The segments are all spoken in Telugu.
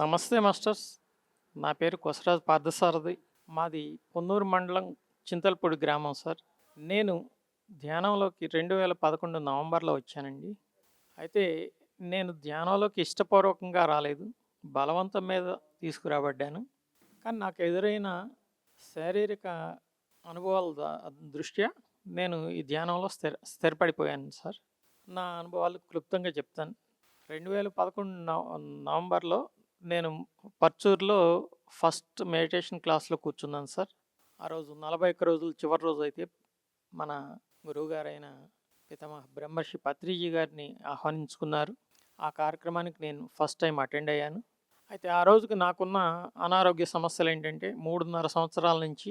నమస్తే మాస్టర్స్. నా పేరు కొసరాజ్ పార్థసారథి. మాది పొన్నూరు మండలం చింతలపూడి గ్రామం సార్. నేను ధ్యానంలోకి రెండు వేల పదకొండు నవంబర్లో వచ్చానండి. అయితే నేను ధ్యానంలోకి ఇష్టపూర్వకంగా రాలేదు. బలవంతం మీద తీసుకురాబడ్డాను. కానీ నాకు ఎదురైన శారీరక అనుభవాల దృష్ట్యా నేను ఈ ధ్యానంలో స్థిర స్థిరపడిపోయాను సార్. నా అనుభవాలు క్లుప్తంగా చెప్తాను. రెండు వేల పదకొండు నవ నవంబర్లో నేను పర్చూర్లో ఫస్ట్ మెడిటేషన్ క్లాస్లో కూర్చున్నాను సార్. ఆ రోజు నలభై ఒక్క రోజులు చివరి రోజు అయితే మన గురువుగారైన పితామహ బ్రహ్మర్షి పత్రిజీ గారిని ఆహ్వానించుకున్నారు. ఆ కార్యక్రమానికి నేను ఫస్ట్ టైం అటెండ్ అయ్యాను. అయితే ఆ రోజుకి నాకున్న అనారోగ్య సమస్యలు ఏంటంటే మూడున్నర సంవత్సరాల నుంచి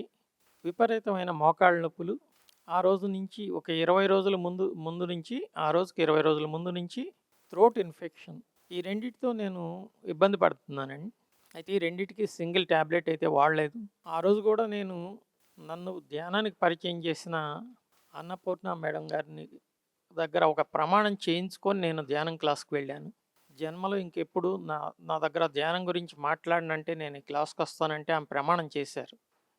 విపరీతమైన మోకాళ్ళ నొప్పులు. ఆ రోజు నుంచి ఒక ఇరవై రోజుల ముందు ముందు నుంచి ఆ రోజుకి ఇరవై రోజుల ముందు నుంచి థ్రోట్ ఇన్ఫెక్షన్. ఈ రెండిటితో నేను ఇబ్బంది పడుతున్నానండి. అయితే ఈ రెండిటికి సింగిల్ ట్యాబ్లెట్ అయితే వాడలేదు. ఆ రోజు కూడా నేను నన్ను ధ్యానానికి పరిచయం చేసిన అన్నపూర్ణ మేడం గారిని దగ్గర ఒక ప్రమాణం చేయించుకొని నేను ధ్యానం క్లాస్కి వెళ్ళాను. జన్మలో ఇంకెప్పుడు నా నా దగ్గర ధ్యానం గురించి మాట్లాడినంటే నేను ఈ క్లాస్కి వస్తానంటే ఆమె ప్రమాణం చేశారు.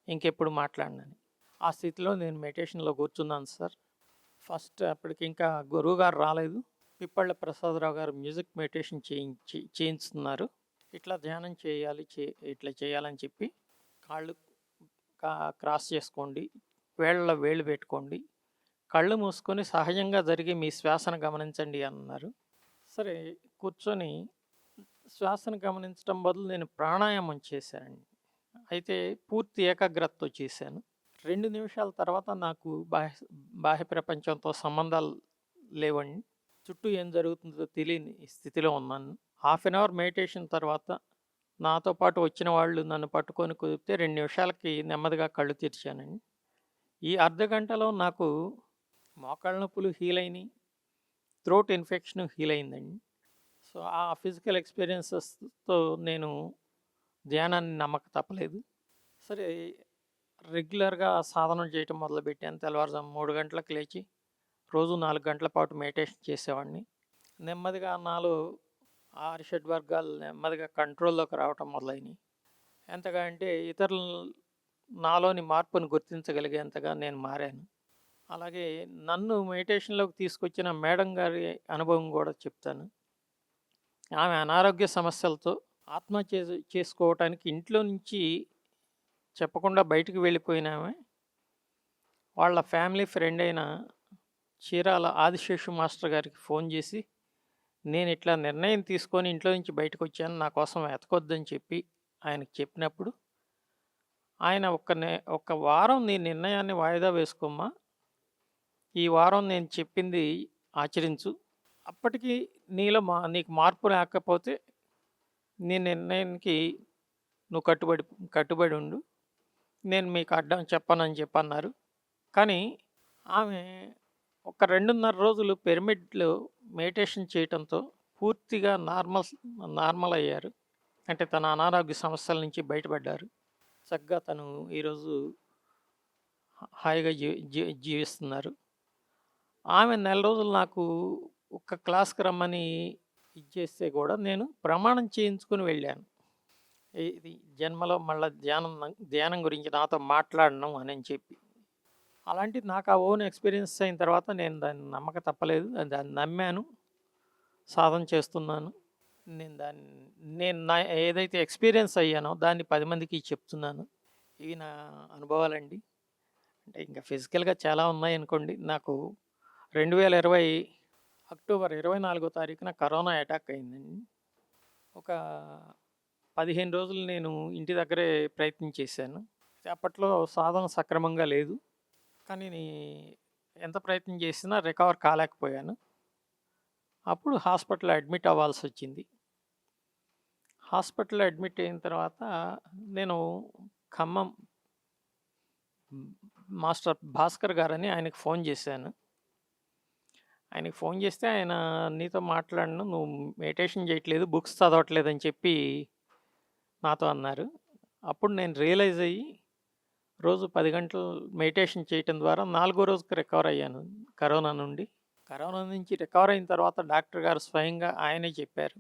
ఇంకెప్పుడు మాట్లాడినని. ఆ స్థితిలో నేను మెడిటేషన్లో కూర్చున్నాను సార్. ఫస్ట్ అప్పటికి ఇంకా గురువు గారు రాలేదు. పిప్పళ్ళ ప్రసాదరావు గారు మ్యూజిక్ మెడిటేషన్ చేయించి చేయిస్తున్నారు ఇట్లా ధ్యానం చేయాలి చే ఇట్లా చేయాలని చెప్పి కాళ్ళు కా- క్రాస్ చేసుకోండి. వేళ్ళలో వేళ్ళు పెట్టుకోండి. కళ్ళు మూసుకొని సహజంగా జరిగే మీ శ్వాసను గమనించండి అన్నారు. సరే కూర్చొని శ్వాసను గమనించడం బదులు నేను ప్రాణాయామం చేశానండి. అయితే పూర్తి ఏకాగ్రతతో చేశాను. రెండు నిమిషాల తర్వాత నాకు బాహ్య బాహ్య ప్రపంచంతో సంబంధాలు లేవండి. చుట్టూ ఏం జరుగుతుందో తెలియని స్థితిలో ఉన్నాను. హాఫ్ అన్ అవర్ మెడిటేషన్ తర్వాత నాతో పాటు వచ్చిన వాళ్ళు నన్ను పట్టుకొని కుదిపితే రెండు నిమిషాలకి నెమ్మదిగా కళ్ళు తెరిచానండి. ఈ అర్ధ గంటలో నాకు మోకాళ్ళ నొప్పులు హీల్ అయినాయి థ్రోట్ ఇన్ఫెక్షన్ హీల్ అయిందండి. సో ఆ ఫిజికల్ ఎక్స్పీరియన్సెస్తో నేను ధ్యానాన్ని నమ్మక తప్పలేదు. సరే రెగ్యులర్గా సాధన చేయటం మొదలుపెట్టాను. తెల్లవారుజాము మూడు గంటలకు లేచి రోజు నాలుగు గంటల పాటు మెడిటేషన్ చేసేవాడిని. నెమ్మదిగా నాలుగు ఆరు షడ్ వర్గాలు నెమ్మదిగా కంట్రోల్లోకి రావటం మొదలైనవి ఎంతగా అంటే ఇతరులు నాలోని మార్పును గుర్తించగలిగేంతగా నేను మారాను. అలాగే నన్ను మెడిటేషన్లోకి తీసుకొచ్చిన మేడం గారి అనుభవం కూడా చెప్తాను. ఆమె అనారోగ్య సమస్యలతో ఆత్మహత్య చేసుకోవటానికి ఇంట్లో నుంచి చెప్పకుండా బయటికి వెళ్ళిపోయినామే వాళ్ళ ఫ్యామిలీ ఫ్రెండ్ అయిన చీరాల ఆదిశేషు మాస్టర్ గారికి ఫోన్ చేసి నేను ఇట్లా నిర్ణయం తీసుకొని ఇంట్లో నుంచి బయటకు వచ్చాను నా కోసం వెతకొద్దని చెప్పి ఆయనకు చెప్పినప్పుడు ఆయన ఒక్క నే ఒక్క వారం నీ నిర్ణయాన్ని వాయిదా వేసుకోమ్మా. ఈ వారం నేను చెప్పింది ఆచరించు. అప్పటికి నీలో మా నీకు మార్పు రాకపోతే నీ నిర్ణయానికి నువ్వు కట్టుబడి కట్టుబడి ఉండు. నేను మీకు అడ్డం చెప్పనని చెప్పన్నారు. కానీ ఆమె ఒక రెండున్నర రోజులు పిరమిడ్లో మెడిటేషన్ చేయటంతో పూర్తిగా నార్మల్ నార్మల్ అయ్యారు. అంటే తన అనారోగ్య సమస్యల నుంచి బయటపడ్డారు. చక్కగా తను ఈరోజు హాయిగా జీ జీ జీవిస్తున్నారు. ఆమె నెల రోజులు నాకు ఒక్క క్లాస్కి రమ్మని ఇచ్చేస్తే కూడా నేను ప్రమాణం చేయించుకుని వెళ్ళాను. ఇది జన్మలో మళ్ళీ ధ్యానం ధ్యానం గురించి నాతో మాట్లాడడం అని చెప్పి. అలాంటిది నాకు ఆ ఓన్ ఎక్స్పీరియన్స్ అయిన తర్వాత నేను దాన్ని నమ్మక తప్పలేదు. దాన్ని నమ్మాను. సాధన చేస్తున్నాను. నేను దాన్ని నేను నా ఏదైతే ఎక్స్పీరియన్స్ అయ్యానో దాన్ని పది మందికి చెప్తున్నాను. ఇవి నా అనుభవాలండి. అంటే ఇంకా ఫిజికల్గా చాలా ఉన్నాయి అనుకోండి నాకు రెండు వేల ఇరవై అక్టోబర్ ఇరవై నాలుగో తారీఖున కరోనా అటాక్ అయిందండి. ఒక పదిహేను రోజులు నేను ఇంటి దగ్గరే ప్రయత్నం చేశాను. అప్పట్లో సాధన సక్రమంగా లేదు. కానీ ఎంత ప్రయత్నం చేసినా రికవర్ కాలేకపోయాను. అప్పుడు హాస్పిటల్లో అడ్మిట్ అవ్వాల్సి వచ్చింది హాస్పిటల్లో అడ్మిట్ అయిన తర్వాత నేను ఖమ్మం మాస్టర్ భాస్కర్ గారని ఆయనకు ఫోన్ చేశాను. ఆయనకి ఫోన్ చేస్తే ఆయన నీతో మాట్లాడను నువ్వు మెడిటేషన్ చేయట్లేదు బుక్స్ చదవట్లేదు అని చెప్పి నాతో అన్నారు. అప్పుడు నేను రియలైజ్ అయ్యి రోజు పది గంటలు మెడిటేషన్ చేయటం ద్వారా నాలుగో రోజుకి రికవర్ అయ్యాను కరోనా నుండి కరోనా నుంచి రికవర్ అయిన తర్వాత డాక్టర్ గారు స్వయంగా ఆయనే చెప్పారు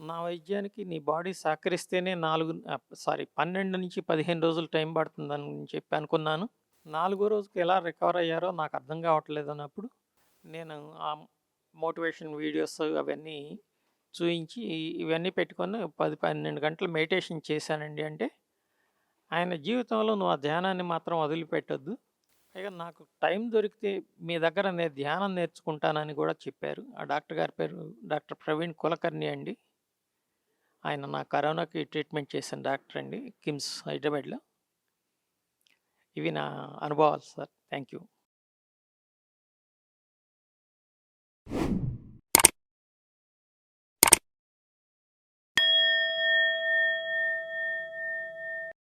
నా వైద్యానికి నీ బాడీ సహకరిస్తేనే నాలుగు సారీ పన్నెండు నుంచి పదిహేను రోజులు టైం పడుతుందని చెప్పి అనుకున్నాను. నాలుగో రోజుకి ఎలా రికవర్ అయ్యారో నాకు అర్థం కావట్లేదన్నప్పుడు నేను ఆ మోటివేషన్ వీడియోస్ అవన్నీ చూయించి ఇవన్నీ పెట్టుకొని 10, 12 గంటలు మెడిటేషన్ చేశానండి. అంటే ఆయన జీవితంలో నువ్వు ఆ ధ్యానాన్ని మాత్రం వదిలిపెట్టొద్దు. పైగా నాకు టైం దొరికితే మీ దగ్గర నేను ధ్యానం నేర్చుకుంటానని కూడా చెప్పారు. ఆ డాక్టర్ గారి పేరు డాక్టర్ ప్రవీణ్ కులకర్ణి అండి. ఆయన నా కరోనాకి ట్రీట్మెంట్ చేసిన డాక్టర్ అండి. కిమ్స్ హైదరాబాద్‌లో. ఇవి నా అనుభవాలు సార్. Thank you.